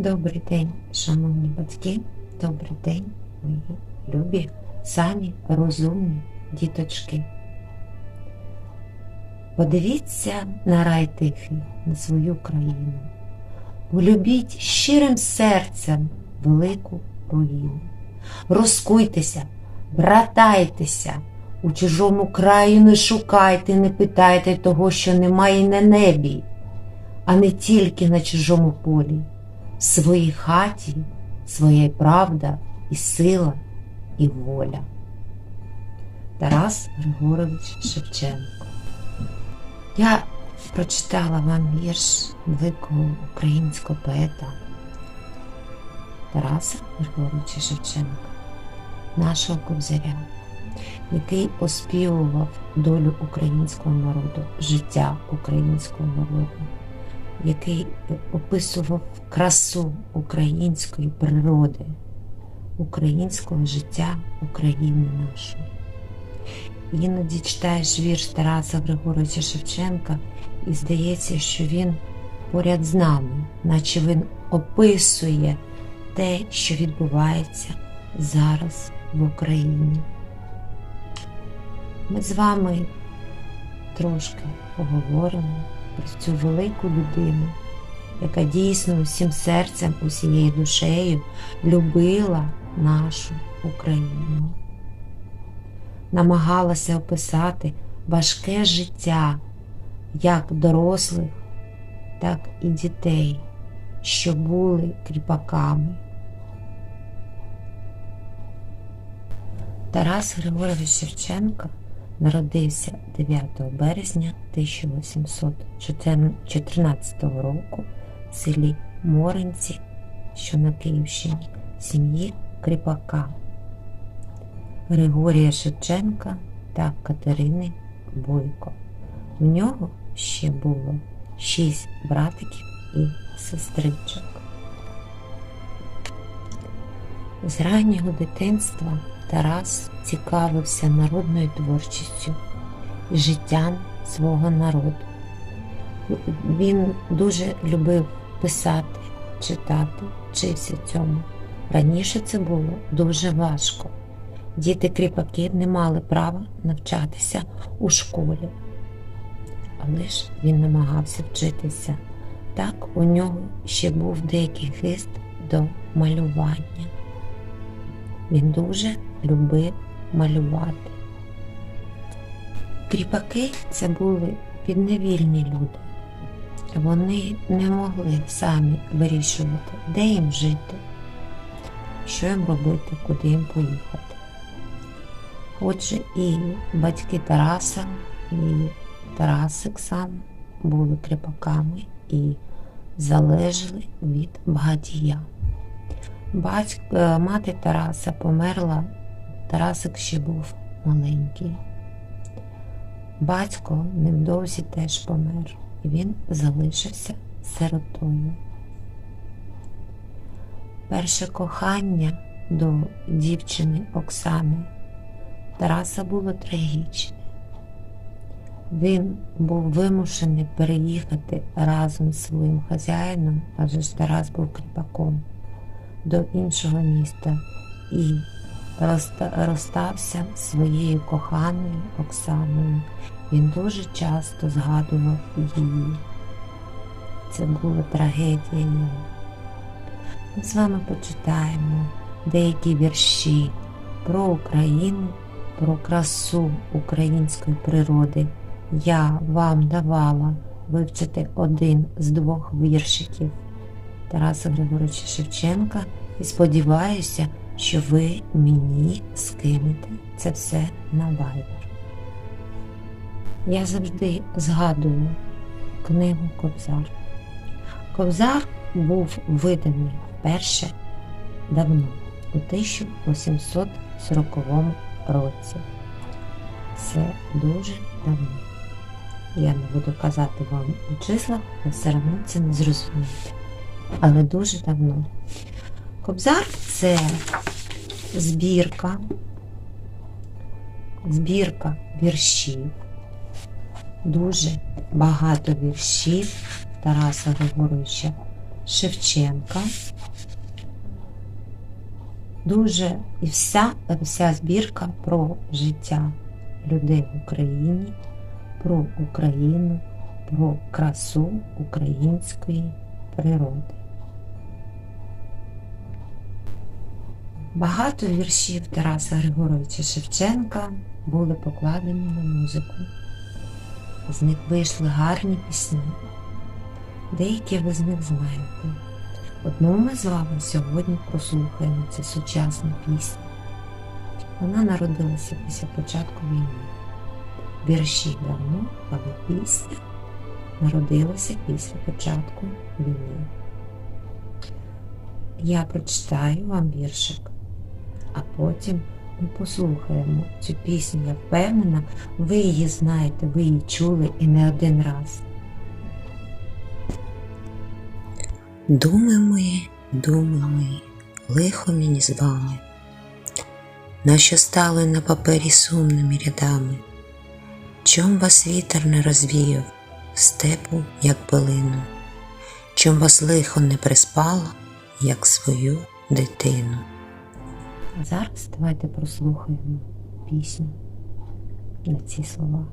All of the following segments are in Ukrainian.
Добрий день, шановні батьки, добрий день, мої любі, самі розумні діточки. Подивіться на рай тихий, на свою країну. Полюбіть щирим серцем велику руїну. Розкуйтеся, братайтеся, у чужому краю не шукайте, не питайте того, що немає на небі, а не тільки на чужому полі. Своїй хаті своя правда і сила, і воля. Тарас Григорович Шевченко. Я прочитала вам вірш великого українського поета Тараса Григоровича Шевченка, нашого кобзаря, який оспівував долю українського народу, життя українського народу який описував красу української природи, українського життя України нашої. Іноді читаєш вірш Тараса Григоровича Шевченка, і здається, що він поряд з нами, наче він описує те, що відбувається зараз в Україні. Ми з вами трошки поговоримо про цю велику людину, яка дійсно усім серцем, усією душею любила нашу Україну, намагалася описати важке життя як дорослих, так і дітей, що були кріпаками. Тарас Григорович Шевченко Народився 9 березня 1814 року в селі Моринці, що на Київщині, сім'ї Кріпака Григорія Шевченка та Катерини Бойко. В нього ще було шість братиків і сестричок. З раннього дитинства Тарас цікавився народною творчістю і життям свого народу. Він дуже любив писати, читати, вчився цьому. Раніше це було дуже важко. Діти-кріпаки не мали права навчатися у школі. Але ж він намагався вчитися. Так у нього ще був деякий хист до малювання. Він дуже любив малювати. Кріпаки це були підневільні люди. Вони не могли самі вирішувати, де їм жити, що їм робити, куди їм поїхати. Отже, і батьки Тараса, і Тарасик сам були кріпаками і залежали від багатія. Батько, е, мати Тараса померла, Тарасик ще був маленький. Батько невдовзі теж помер, і він залишився сиротою. Перше кохання до дівчини Оксани Тараса було трагічне. Він був вимушений переїхати разом з своїм хазяїном, адже ж Тарас був кріпаком до іншого міста і розстався своєю коханою Оксаною. Він дуже часто згадував її. Це була трагедія. Ми з вами почитаємо деякі вірші про Україну, про красу української природи. Я вам давала вивчити один з двох віршиків. Тараса Григоровича Шевченка і сподіваюся, що ви мені скинете це все на вайбер. Я завжди згадую книгу Кобзар. Кобзар був виданий вперше давно, у 1840 році. Це дуже давно. Я не буду казати вам у числах, ви все одно це не зрозумієте але дуже давно. Кобзар це збірка, збірка віршів, дуже багато віршів Тараса Григоровича Шевченка. Дуже і вся, вся збірка про життя людей в Україні, про Україну, про красу української природи. Багато віршів Тараса Григоровича Шевченка були покладені на музику. З них вийшли гарні пісні. Деякі ви з них знаєте. Одну ми з вами сьогодні прослухаємо це сучасна пісня. Вона народилася після початку війни. Вірші давно, але пісня народилася після початку війни. Я прочитаю вам віршик, а потім ми послухаємо цю пісню. Я впевнена, ви її знаєте, ви її чули і не один раз. Думи мої, думи мої, лихо мені з вами, нащо стали на папері сумними рядами, чом вас вітер не розвіяв, степу, як пилину, чом вас лихо не приспало, як свою дитину. А зараз давайте прослухаємо пісню на ці слова.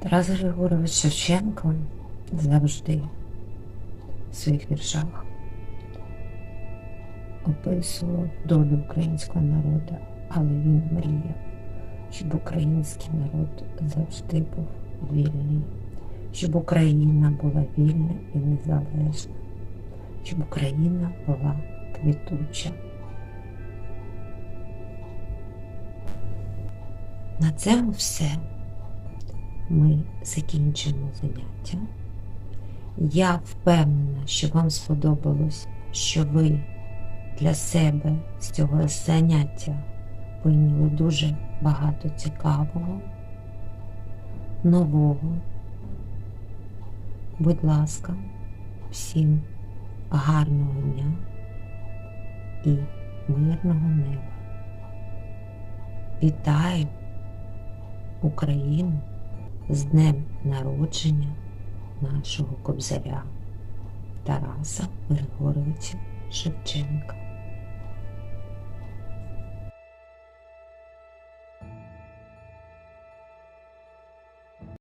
Тарас Григорович Шевченко завжди в своїх віршах описував долю українського народу, але він мріяв, щоб український народ завжди був вільний, щоб Україна була вільна і незалежна, щоб Україна була квітуча. На цьому все. Ми закінчимо заняття. Я впевнена, що вам сподобалось, що ви для себе з цього заняття вийняли дуже багато цікавого, нового будь ласка, всім гарного дня і мирного неба. Вітаю Україну з днем народження нашого кобзаря Тараса Григоровича Шевченка.